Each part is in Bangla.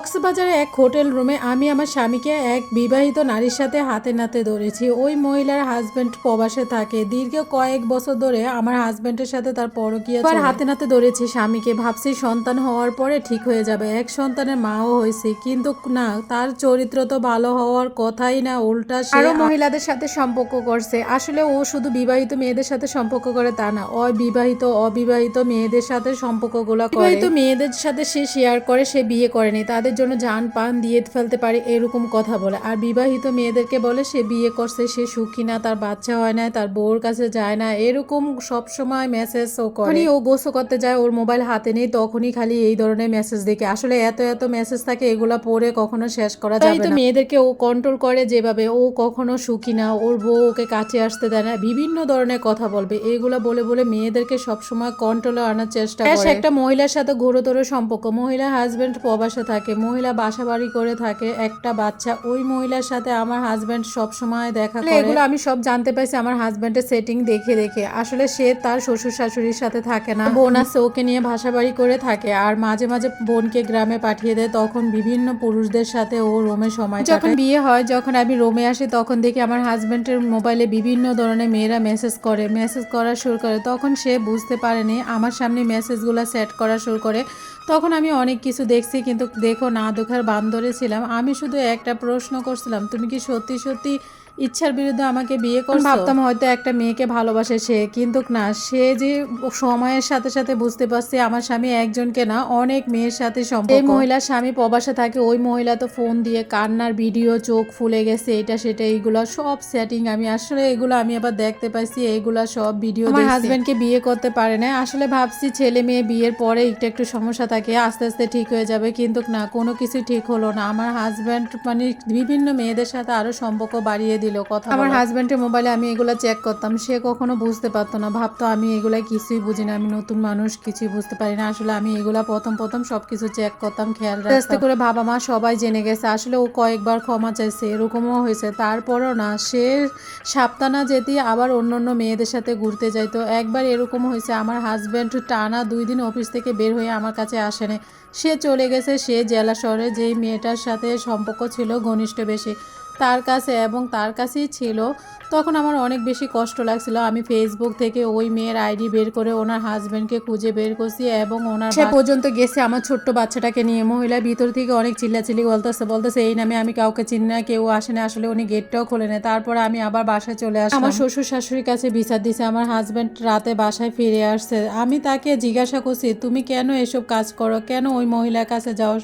কক্সবাজারে এক হোটেল রুমে আমি আমার স্বামীকে এক বিবাহিত নারীর সাথে হাতে নাতে ধরেছি। ওই মহিলার হাজবেন্ড প্রবাসে থাকে। দীর্ঘ কয়েক বছর ধরে আমার হাজবেন্ডের সাথে তার পরকীয়া এবার হাতে নাতে ধরেছি স্বামীকে। ভাবছি সন্তান হওয়ার পরে ঠিক হয়ে যাবে। এক সন্তানের মাও হয়েছে। কিন্তু না তার চরিত্র তো ভালো হওয়ার কথাই না উল্টা আরও মহিলাদের সাথে সম্পর্ক করছে। আসলে ও শুধু বিবাহিত মেয়েদের সাথে সম্পর্ক করে তা না অবিবাহিত অবিবাহিত মেয়েদের সাথে সম্পর্কগুলো করে। বিবাহিত মেয়েদের সাথে সে শেয়ার করে সে বিয়ে করেনি। তাদের জন্য যান পান দিয়ে ফেলতে পারে এরকম কথা বলে। আর বিবাহিত মেয়েদেরকে বলে সে বিয়ে করছে সে সুখী না তার বাচ্চা হয় না তার বউর কাছে যায় না। এরকম সব সময় মেসেজ ও করে। ও গোসো করতে যায় ওর মোবাইল হাতে নেই তখনই খালি এই ধরনের মেসেজ দেখে। আসলে এত এত মেসেজ থাকে এগুলা পড়ে কখনো শেষ করা যায় না। মেয়েদেরকে ও কন্ট্রোল করে যেভাবে ও কখনো সুখী না ওর বউ ওকে কাছে আসতে দেয় না বিভিন্ন ধরনের কথা বলবে। এগুলা বলে বলে মেয়েদেরকে সবসময় কন্ট্রোলে আনার চেষ্টা করে। একটা মহিলার সাথে ঘোরতর সম্পর্ক। মহিলা হাজবেন্ড প্রবাসে থাকে মহিলা বাসা বাড়ি করে থাকে একটা বাচ্চা ওই মহিলার সাথে আমার হাজব্যান্ড সব সময় দেখা করে। এগুলো আমি সব জানতে পাইছি আমার হাজব্যান্ডের সেটিং দেখে দেখে। আসলে সে তার শ্বশুর শাশুড়ির সাথে থাকে না। বোন আছে ওকে নিয়ে বাসা বাড়ি করে থাকে আর মাঝে মাঝে বোনকে গ্রামে পাঠিয়ে দেয় তখন বিভিন্ন পুরুষদের সাথে ও রোমে সময় যখন বিয়ে হয় যখন আমি রোমে আসি তখন দেখি আমার হাজব্যান্ডের মোবাইলে বিভিন্ন ধরনের মেয়েরা মেসেজ করে মেসেজ করা শুরু করে। তখন সে বুঝতে পারেনি আমার সামনে মেসেজগুলো সেট করা শুরু করে। তখন আমি অনেক কিছু দেখছি কিন্তু দেখো না দেখার বান্দরে ছিলাম। আমি শুধু একটা প্রশ্ন করছিলাম তুমি কি সত্যি সত্যি ইচ্ছার বিরুদ্ধে আমাকে বিয়ে করে ভাবতাম হয়তো একটা মেয়েকে ভালোবাসে সে কিন্তু না সে যে সময়ের সাথে সাথে বুঝতে পারছে আমার স্বামী একজনকে না অনেক মেয়ের সাথে সম্পর্ক। এই মহিলার স্বামী প্রবাসে থাকে ওই মহিলা তো ফোন দিয়ে কান্নার ভিডিও চোখ ফুলে গেছে এটা সেটা এইগুলো সব সেটিং আমি আসলে এগুলো আমি আবার দেখতে পাইছি এইগুলা সব ভিডিও আমার হাজবেন্ডকে বিয়ে করতে পারে না আসলে ভাবছি ছেলে মেয়ে বিয়ের পরে একটু একটু সমস্যা থাকে আস্তে আস্তে ঠিক হয়ে যাবে কিন্তু না কোনো কিছু ঠিক হলো না। আমার হাজবেন্ড মানে বিভিন্ন মেয়েদের সাথে আরও সম্পর্ক বাড়িয়ে দিল কথা আমার হাজবেন্ডের মোবাইলে আমি এগুলো চেক করতাম সে কখনো বুঝতে পারতো না। ভাবতো আমি এগুলা কিছুই বুঝি না আমি নতুন মানুষ কিছুই বুঝতে পারি না। আসলে আমি এগুলা প্রথম প্রথম সবকিছু চেক করতাম খেয়াল আস্তে করে বাবা মা সবাই জেনে গেছে। আসলে ও কয়েকবার ক্ষমা চাইছে এরকমও হয়েছে। তারপরও না সে সাপ্তানা যেতে আবার অন্য অন্য মেয়েদের সাথে ঘুরতে যাইতো। একবার এরকম হয়েছে আমার হাজবেন্ড টানা দুই দিন অফিস থেকে বের হয়ে আমার কাছে আসেনি। সে চলে গেছে সে জেলা শহরে যেই মেয়েটার সাথে সম্পর্ক ছিল ঘনিষ্ঠ বেশি। তার কাছে এবং তার কাছেই ছিল। তখন আমার অনেক বেশি কষ্ট লাগছিল। আমি ফেসবুক থেকে ওই মেয়ের আইডি বের করে ওনার হাজব্যান্ডকে খুঁজে বের করছি এবং ওনার সে পর্যন্ত গেছে আমার ছোট্ট বাচ্চাটাকে নিয়ে। মহিলা ভিতর থেকে অনেক চিল্লাচিল্লি বলতেছে বলতেছে এই নামে আমি কাউকে চিনি না কেউ আসে না। আসলে উনি গেটটাও খোলে না। তারপর আমি আবার বাসায় চলে আসি আমার শ্বশুর শাশুড়ির কাছে বিচার দিছে। আমার হাজব্যান্ড রাতে বাসায় ফিরে আসছে। আমি তাকে জিজ্ঞাসা করছি তুমি কেন এসব কাজ করো? কেন ওই মহিলার কাছে যাও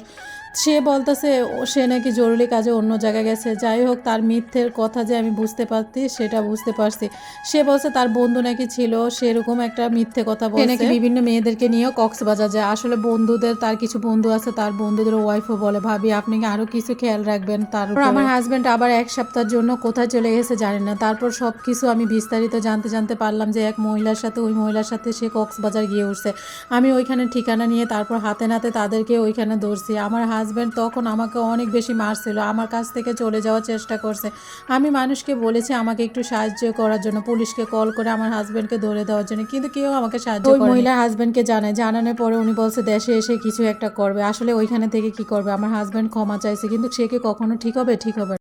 সে বলতেছে ও- সে নাকি জরুরি কাজে অন্য জায়গায় গেছে। যাই হোক তার মিথ্যের কথা যে আমি বুঝতে পারছি সেটা বুঝতে পারছি। সে বলছে তার বন্ধু নাকি ছিল সেরকম একটা মিথ্যে কথা বলছে নাকি বিভিন্ন মেয়েদেরকে নিয়েও কক্সবাজার যায়। আসলে বন্ধুদের তার কিছু বন্ধু আছে তার বন্ধুদের ওয়াইফও বলে ভাবি আপনি কি আরও কিছু খেয়াল রাখবেন? তার আমার হাজব্যান্ড আবার এক সপ্তাহের জন্য কোথায় চলে গেছে জানি না। তারপর সব কিছু আমি বিস্তারিত জানতে জানতে পারলাম যে এক মহিলার সাথে ওই মহিলার সাথে সে কক্সবাজার গিয়ে উঠছে। আমি ওইখানে ঠিকানা নিয়ে তারপর হাতে নাতে তাদেরকে ওইখানে ধরছি। আমার হাজব্যান্ড তখন আমাকে অনেক বেশি মারছিল আমার কাছ থেকে চলে যাওয়ার চেষ্টা করছে। আমি মানুষকে বলেছি আমাকে একটু সাহায্য করার জন্য পুলিশকে কল করে আমার হাজব্যান্ডকে ধরে দেওয়ার জন্য কিন্তু কেউ আমাকে সাহায্য ওই মহিলা হাজব্যান্ডকে জানায় জানানোর পরে উনি বলছে দেশে এসে কিছু একটা করবে। আসলে ওইখানে থেকে কি করবে? আমার হাজব্যান্ড ক্ষমা চাইছে কিন্তু সে কি কখনো ঠিক হবে? ঠিক হবে।